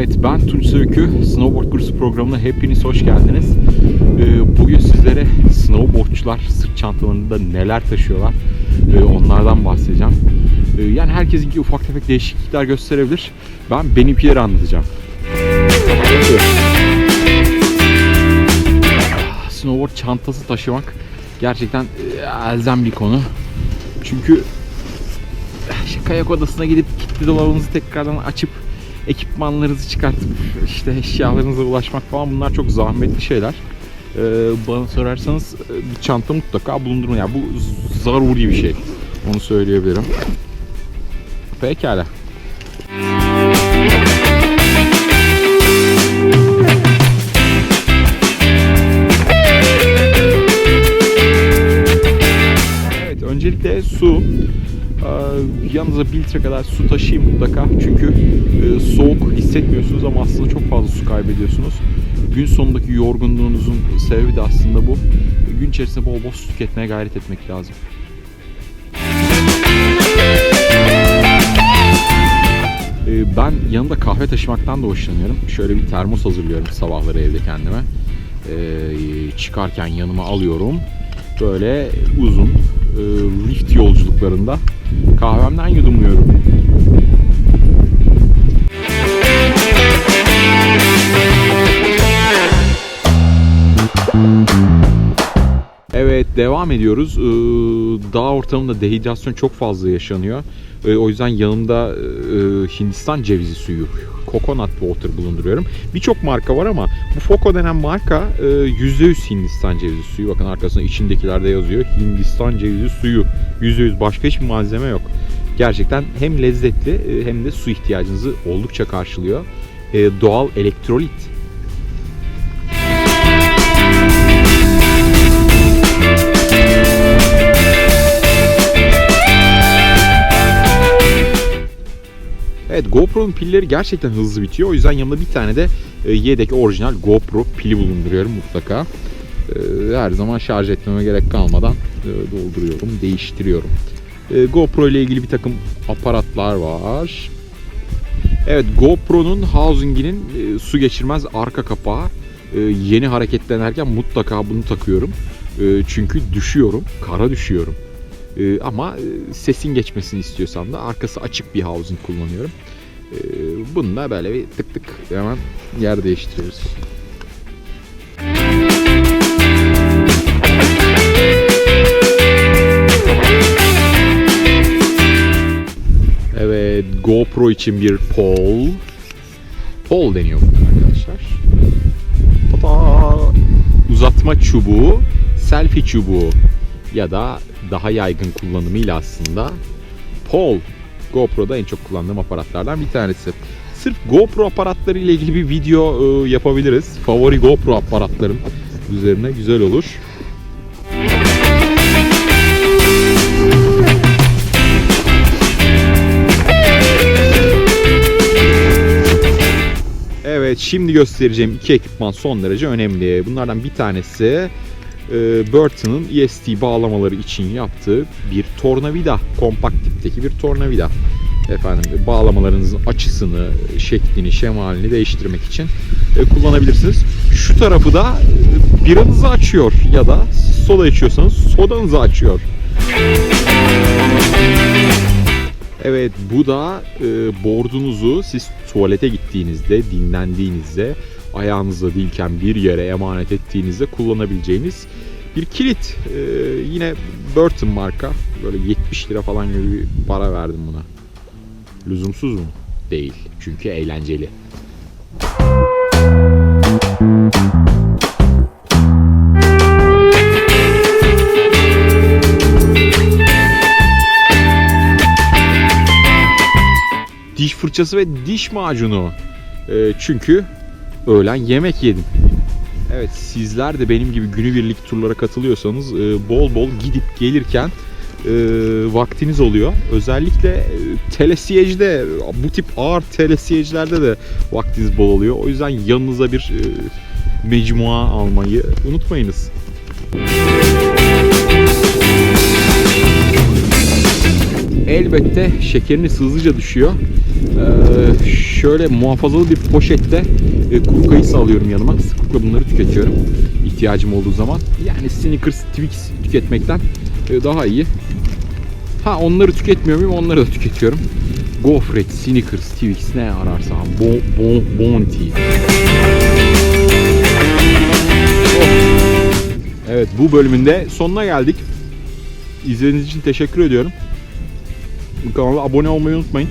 Evet ben Tunç Öykü. Snowboard kursu programına hepiniz hoş geldiniz. Ee, Bugün sizlere snowboardçular sırt çantalarında neler taşıyorlar ee, onlardan bahsedeceğim. Ee, Yani herkesinki ufak tefek değişiklikler gösterebilir. Ben benimkileri anlatacağım. Snowboard çantası taşımak gerçekten e, elzem bir konu. Çünkü işte kayak odasına gidip kilitli dolabınızı tekrardan açıp ekipmanlarınızı çıkartıp işte eşyalarınıza ulaşmak falan bunlar çok zahmetli şeyler. Ee, bana sorarsanız e, bir çanta mutlaka bulundurun. Yani bu zaruri bir şey. Onu söyleyebilirim. Pekala. Evet, öncelikle su. Yanınıza bir litre kadar su taşıyın mutlaka. Çünkü e, soğuk hissetmiyorsunuz ama aslında çok fazla su kaybediyorsunuz. Gün sonundaki yorgunluğunuzun sebebi de aslında bu. Gün içerisinde bol bol su tüketmeye gayret etmek lazım. Ee, Ben yanımda kahve taşımaktan da hoşlanıyorum. Şöyle bir termos hazırlıyorum sabahları evde kendime. Ee, çıkarken yanıma alıyorum. Böyle uzun e, lift yolculuklarında kahvemden yudumluyorum. Evet devam ediyoruz. Ee, Dağ ortamında dehidrasyon çok fazla yaşanıyor. Ee, O yüzden yanımda e, Hindistan cevizi suyu, coconut water bulunduruyorum. Birçok marka var ama bu Foco denen marka e, %100 Hindistan cevizi suyu. Bakın arkasında içindekilerde yazıyor. Hindistan cevizi suyu. %100 başka hiçbir malzeme yok. Gerçekten hem lezzetli e, hem de su ihtiyacınızı oldukça karşılıyor. E, Doğal elektrolit GoPro'nun pilleri gerçekten hızlı bitiyor. O yüzden yanımda bir tane de e, yedek orijinal GoPro pili bulunduruyorum mutlaka. E, Her zaman şarj etmeme gerek kalmadan e, dolduruyorum, değiştiriyorum. GoPro ile ilgili bir takım aparatlar var. Evet GoPro'nun housing'inin su geçirmez arka kapağı. Yeni hareketlenirken mutlaka bunu takıyorum. Çünkü düşüyorum, kara düşüyorum. Ama sesin geçmesini istiyorsam da arkası açık bir housing kullanıyorum. Ee, bununla böyle bir tık tık hemen yer değiştiriyoruz. Evet, GoPro için bir pole. Pole deniyor arkadaşlar. Tada! Uzatma çubuğu, selfie çubuğu ya da daha yaygın kullanımıyla aslında pole. GoPro'da en çok kullandığım aparatlardan bir tanesi. Sırf GoPro aparatları ile ilgili bir video e, yapabiliriz. Favori GoPro aparatlarım üzerine güzel olur. Evet şimdi göstereceğim iki ekipman son derece önemli. Bunlardan bir tanesi Burton'ın EST bağlamaları için yaptığı bir tornavida. Kompakt tipteki bir tornavida. Efendim bağlamalarınızın açısını, şeklini, şemalini değiştirmek için e, kullanabilirsiniz. Şu tarafı da e, biranızı açıyor ya da soda içiyorsanız sodanızı açıyor. Evet bu da e, bordunuzu siz tuvalete gittiğinizde, dinlendiğinizde, ayağınızla değilken bir yere emanet ettiğinizde kullanabileceğiniz bir kilit. E, yine Burton marka. Böyle 70 lira falan gibi bir para verdim buna. Lüzumsuz mu? Değil. Çünkü eğlenceli. diş fırçası ve diş macunu. E, çünkü öğlen yemek yedim. Evet sizler de benim gibi günübirlik turlara katılıyorsanız e, bol bol gidip gelirken e, vaktiniz oluyor. Özellikle e, telesiyejde bu tip ağır telesiyejlerde de vaktiniz bol oluyor. O yüzden yanınıza bir e, mecmua almayı elbette şekeriniz hızlıca düşüyor. Ee, şöyle muhafazalı bir poşette e, kuru kayısı alıyorum yanıma. Sıklıkla bunları tüketiyorum. ihtiyacım olduğu zaman. Yani Snickers, Twix tüketmekten e, daha iyi. Ha onları tüketmiyor muyum? Onları da tüketiyorum. Gofret, Snickers, Twix ne ararsan. Bon, bon, Bounty. Evet bu bölümünde sonuna geldik. İzlediğiniz için teşekkür ediyorum. Bu kanala abone olmayı unutmayın.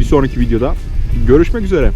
Bir sonraki videoda görüşmek üzere.